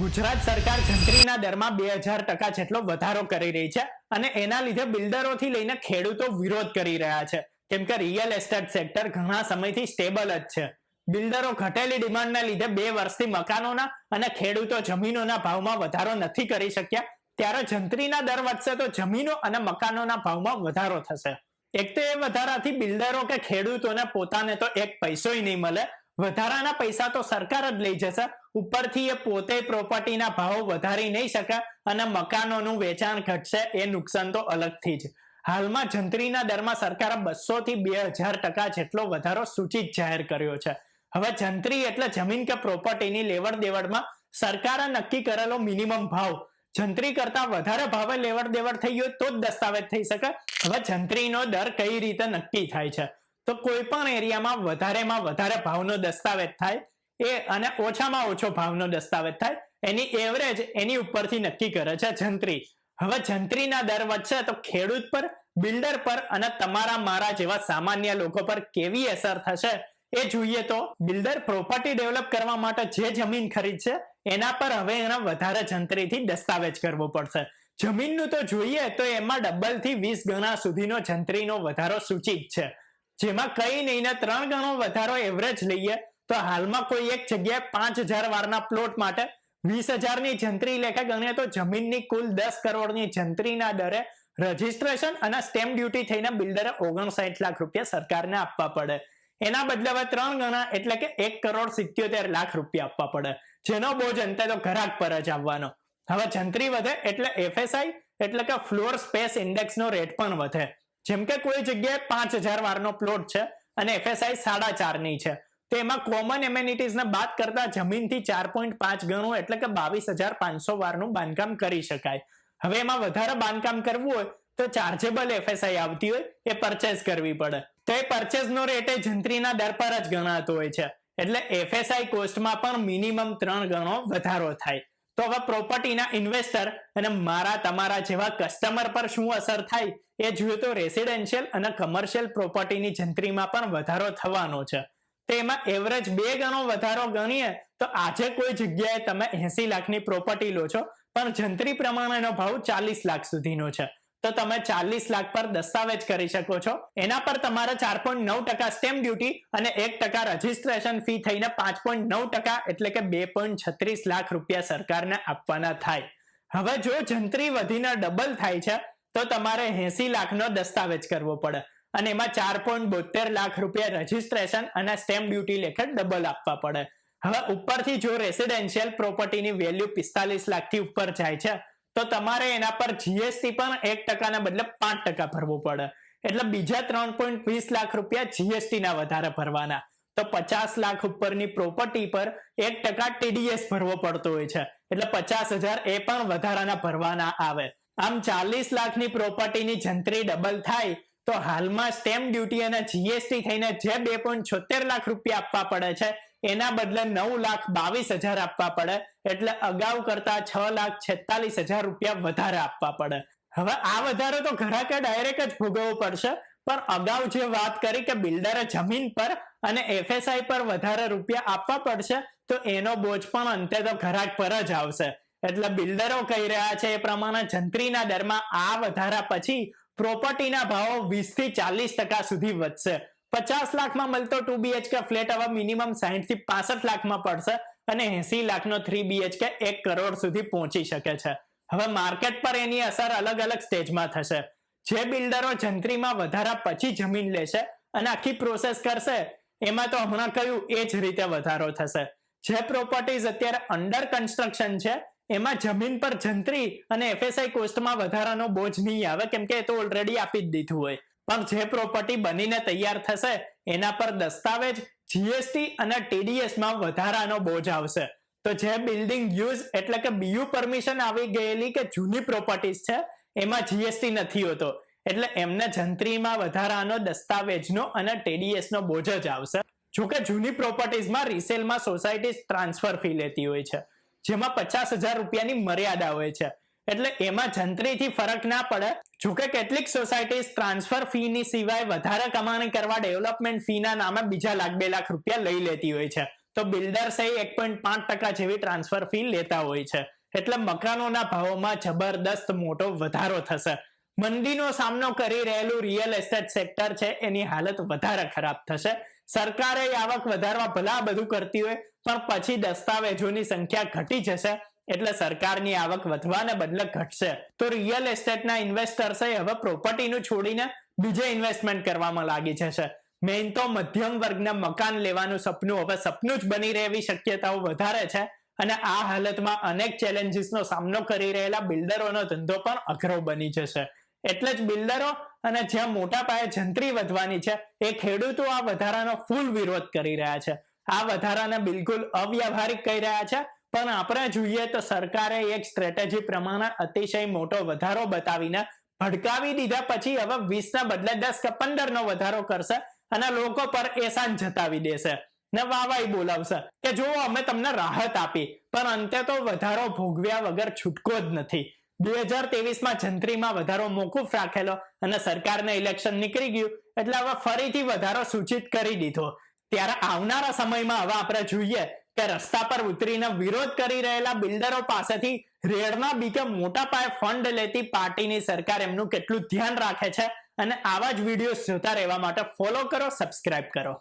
ગુજરાત સરકાર જંત્રીના દરમાં બે હજાર ટકા જેટલો વધારો કરી રહી છે અને એના લીધે બિલ્ડરોથી લઈને ખેડૂતો વિરોધ કરી રહ્યા છે. કેમ કે રિયલ એસ્ટેટ સેક્ટર ઘણા સમયથી સ્ટેબલ જ છે. બિલ્ડરો ઘટેલી ડિમાન્ડના લીધે બે વર્ષથી મકાનોના અને ખેડૂતો જમીનોના ભાવમાં વધારો નથી કરી શક્યા. ત્યારે જંત્રીના દર વધશે તો જમીનો અને મકાનોના ભાવમાં વધારો થશે. એક તો એ વધારાથી બિલ્ડરો કે ખેડૂતોને પોતાને તો એક પૈસોય નહીં મળે. વધારાના પૈસા તો સરકાર જ લઈ જશે. ઉપરથી એ પોતે પ્રોપર્ટીના ભાવ વધારી નહીં શકે અને મકાનોનું વેચાણ ઘટશે, એ નુકસાન તો અલગથી જ. હાલમાં જંત્રીના દરમાં સરકારે બસો થી બે હજાર ટકા જેટલો વધારો સૂચિત જાહેર કર્યો છે. હવે જંત્રી એટલે જમીન કે પ્રોપર્ટીની લેવડ દેવડમાં સરકારે નક્કી કરેલો મિનિમમ ભાવ. જંત્રી કરતા વધારે ભાવે લેવડ દેવડ થઈ હોય તો જ દસ્તાવેજ થઈ શકે. હવે જંત્રીનો દર કઈ રીતે નક્કી થાય છે? તો કોઈ પણ એરિયામાં વધારેમાં વધારે ભાવનો દસ્તાવેજ થાય એ અને ઓછામાં ઓછો ભાવનો દસ્તાવેજ થાય. એની એવરેજ એની ઉપરથી નક્કી કરે છે જંત્રી. હવે જંત્રીના દર વધશે તો ખેડૂત પર, બિલ્ડર પર અને તમારા મારા જેવા સામાન્ય લોકો પર કેવી અસર થશે? એ જોઈએ તો બિલ્ડર પ્રોપર્ટી ડેવલપ કરવા માટે જે જમીન ખરીદશે, એના પર હવે એના વધારે જંત્રીથી દસ્તાવેજ કરવો પડશે. જમીનનું તો જોઈએ તો એમાં ડબલથી વીસ ગણા સુધીનો જંત્રીનો વધારો સૂચિત છે. જેમાં કઈ નહીં ત્રણ ગણો વધારો એવરેજ લઈએ. તો હાલમાં કોઈ એક જગ્યાએ પાંચ વારના પ્લોટ માટે વીસ હજારની જંત્રી લેખે ગણીએ તો જમીનની કુલ દસ કરોડની જંત્રીના દરે રજીસ્ટ્રેશન અને સ્ટેમ્પ ડ્યુટી થઈને બિલ્ડરે ઓગણસાઠ લાખ રૂપિયા સરકારને આપવા પડે. એના બદલે હવે ત્રણ ગણા એટલે કે એક કરોડ સિત્યોતેર લાખ રૂપિયા આપવા પડે. જેનો બોજ અંતે તો ઘરાક પર જ આવવાનો. હવે જંત્રી વધે એટલે એફએસઆઈ એટલે કે ફ્લોર સ્પેસ ઇન્ડેક્સનો રેટ પણ વધે. જેમ કે કોઈ જગ્યાએ પાંચ હજાર વારનો પ્લોટ છે અને એફએસઆઈ સાડા ચારની છે. તો એમાં કોમન એમ્યુનિટીઝને બાદ કરતા જમીનથી ચાર પોઈન્ટ પાંચ ગણું એટલે કે બાવીસ હજાર પાંચસો વારનું બાંધકામ કરી શકાય. હવે એમાં વધારે બાંધકામ કરવું હોય તો ચાર્જેબલ એફએસઆઈ આવતી હોય, એ પરચેસ કરવી પડે. તો એ પરચેસનો રેટ એ જંત્રીના દર પર જ ગણાતો હોય છે. એટલે એફએસઆઈ કોસ્ટમાં પણ મિનિમમ ત્રણ ગણો વધારો થાય. તો હવે પ્રોપર્ટીના ઇન્વેસ્ટર અને મારા તમારા જેવા કસ્ટમર પર શું અસર થાય, એ જોઈએ તો રેસિડેન્શિયલ અને કમર્શિયલ પ્રોપર્ટીની જંત્રીમાં પણ વધારો થવાનો છે. તેમાં એવરેજ બે ગણો વધારો ગણીએ તો આજે કોઈ જગ્યાએ તમે એસી લાખની પ્રોપર્ટી લો છો. પણ જંત્રી પ્રમાણેનો ભાવ ચાલીસ લાખ સુધીનો છે. તો તમે ચાલીસ લાખ પર દસ્તાવેજ કરી શકો છો. એના પર તમારે ચાર પોઈન્ટ નવ ટકા સ્ટેમ્પ ડ્યુટી અને એક ટકા રજીસ્ટ્રેશન ફી થઈને પાંચ પોઈન્ટ નવ ટકા એટલે કે બે પોઈન્ટ છત્રીસ લાખ રૂપિયા સરકારને આપવાના થાય. હવે જો જંત્રી વધીને ડબલ થાય છે, તો તમારે એસી લાખનો દસ્તાવેજ કરવો પડે. અને એમાં ચાર પોઈન્ટ બોતેર લાખ રૂપિયા રજીસ્ટ્રેશન અને સ્ટેમ્પ ડ્યુટી લેખે ડબલ આપવા પડે. હવે ઉપરથી જો રેસિડેન્શિયલ પ્રોપર્ટીની વેલ્યુ પિસ્તાલીસ લાખથી ઉપર જાય છે, તો તમારે એના પર જીએસટી પણ એક ટકાના બદલે પાંચ ટકા ભરવું પડે. એટલે બીજા ત્રણ પોઈન્ટ વીસ લાખ રૂપિયા જીએસટી ના વધારે ભરવાના. તો પચાસ લાખ ઉપરની પ્રોપર્ટી પર એક ટકા ટીડીએસ ભરવો પડતો હોય છે. એટલે પચાસ હજાર એ પણ વધારાના ભરવાના આવે. આમ ચાલીસ લાખની પ્રોપર્ટીની જંત્રી ડબલ થાય તો હાલમાં સ્ટેમ્પ ડ્યુટી અને જીએસટી થઈને જે બે પોઈન્ટ છોતેર લાખ રૂપિયા આપવા પડે છે, એના બદલે નવ લાખ બાવીસ હજાર આપવા પડે, એટલે અગાઉ કરતા છ લાખ છેતાલીસ હજાર રૂપિયા વધારે આપવા પડે. હવે આ વધારો તો ઘરાકે ડાયરેક્ટ જ ભોગવવો પડશે, પણ અગાઉ જે વાત કરી કે બિલ્ડરે જમીન પર અને એફએસઆઈ પર વધારે રૂપિયા આપવા પડશે, તો એનો બોજ પણ અંતે તો ઘરાક પર જ આવશે. એટલે બિલ્ડરો કહી રહ્યા છે એ પ્રમાણે જંત્રીના દરમાં આ વધારા પછી પ્રોપર્ટીના ભાવો વીસથી ચાલીસ ટકા સુધી વધશે. પચાસ લાખમાં મળતો ટુ બીએચકે ફ્લેટ હવે મિનિમમ સાહીઠથી પાસઠ લાખમાં પડશે અને એસી લાખનો થ્રી બીએચકે એક કરોડ સુધી પહોંચી શકે છે. હવે માર્કેટ પર એની અસર અલગ અલગ સ્ટેજમાં થશે. જે બિલ્ડરો જંત્રીમાં વધારા પછી જમીન લેશે અને આખી પ્રોસેસ કરશે, એમાં તો હમણાં કહ્યું એ જ રીતે વધારો થશે. જે પ્રોપર્ટીઝ અત્યારે અંડર કન્સ્ટ્રક્શન છે એમાં જમીન પર જંત્રી અને એફએસઆઈ કોસ્ટમાં વધારાનો બોજ નહીં આવે, કેમ કે એ તો ઓલરેડી આપી જ દીધું હોય. પણ જે પ્રોપર્ટી બનીને તૈયાર થશે, એના પર દસ્તાવેજ જીએસટી અને ટીડીએસમાં વધારાનો બોજ આવશે. તો જે બિલ્ડિંગ યુઝ એટલે કે બીયુ પરમિશન આવી ગયેલી કે જૂની પ્રોપર્ટીઝ છે, એમાં જીએસટી નથી હોતો. એટલે એમને જંત્રીમાં વધારાનો દસ્તાવેજનો અને ટીડીએસનો બોજ જ આવશે. જોકે જૂની પ્રોપર્ટીઝમાં રિસેલમાં સોસાયટી ટ્રાન્સફર ફી લેતી હોય છે. જેમાં પચાસ હજાર રૂપિયાની મર્યાદા હોય છે. એટલે એમાં જંત્રીથી ફરક ના પડે. જોકે કેટલીક સોસાયટીઝ ટ્રાન્સફર ફી ની સિવાય વધારે કમાણી કરવા ડેવલપમેન્ટ ફી ના નામે બીજા લાખ, બે લાખ રૂપિયા લઈ લેતી હોય છે. તો બિલ્ડર્સ એક પોઈન્ટ પાંચ ટકા જેવી ટ્રાન્સફર ફી લેતા હોય છે. એટલે મકાનોના ભાવોમાં જબરદસ્ત મોટો વધારો થશે. મંદીનો સામનો કરી રહેલું રિયલ એસ્ટેટ સેક્ટર છે, એની હાલત વધારે ખરાબ થશે. સરકારે આવક વધારવા ભલા બધું કરતી હોય, પણ પછી દસ્તાવેજોની સંખ્યા ઘટી જશે, એટલે સરકારની આવક વધવાને બદલે ઘટશે. તો રિયલ એસ્ટેટના ઇન્વેસ્ટર્સે હવે પ્રોપર્ટીનું છોડીને બીજે ઇન્વેસ્ટમેન્ટ કરવામાં લાગી જશે. મેઇન તો મધ્યમ વર્ગના મકાન લેવાનું સપનું હવે સપનું જ બની રહેવી શક્યતાઓ વધારે છે, અને આ હાલતમાં અનેક ચેલેન્જીસનો સામનો કરી રહેલા બિલ્ડરોનો ધંધો પણ અઘરો બની જશે. એટલે જ બિલ્ડરો અને જ્યાં મોટા પાયે જંત્રી વધવાની છે, એ ખેડૂતો આ વધારાનો ફૂલ વિરોધ કરી રહ્યા છે. આ વધારાને બિલકુલ અવ્યાવહારિક કહી રહ્યા છે. પણ આપણે જોઈએ તો સરકારે એક સ્ટ્રેટેજી પ્રમાણે અતિશય મોટો વધારો બતાવીને ભડકાવી દીધા પછી હવે વીસ ના બદલે દસ કે પંદર નો વધારો કરશે અને લોકો પર એસાન જતાવી દેશે ને વાવાઈ બોલાવશે કે જો અમે તમને રાહત આપી, પણ અંતે તો વધારો ભોગવ્યા વગર છૂટકો જ નથી. બે હજારમાં જંત્રીમાં વધારો મોકૂફ રાખેલો અને સરકારને ઇલેક્શન નીકળી ગયું એટલે હવે ફરીથી વધારો સૂચિત કરી દીધો. ત્યારે આવનારા સમયમાં હવે આપણે જોઈએ કે રસ્તા પર ઉતરીને વિરોધ કરી રહેલા બિલ્ડરો પાસેથી રેડના બીકે મોટા પાયે ફંડ લેતી પાર્ટીની સરકાર એમનું કેટલું ધ્યાન રાખે છે? અને આવા જ વીડિયો જોતા રહેવા માટે ફોલો કરો સબસ્ક્રાઇબ કરો.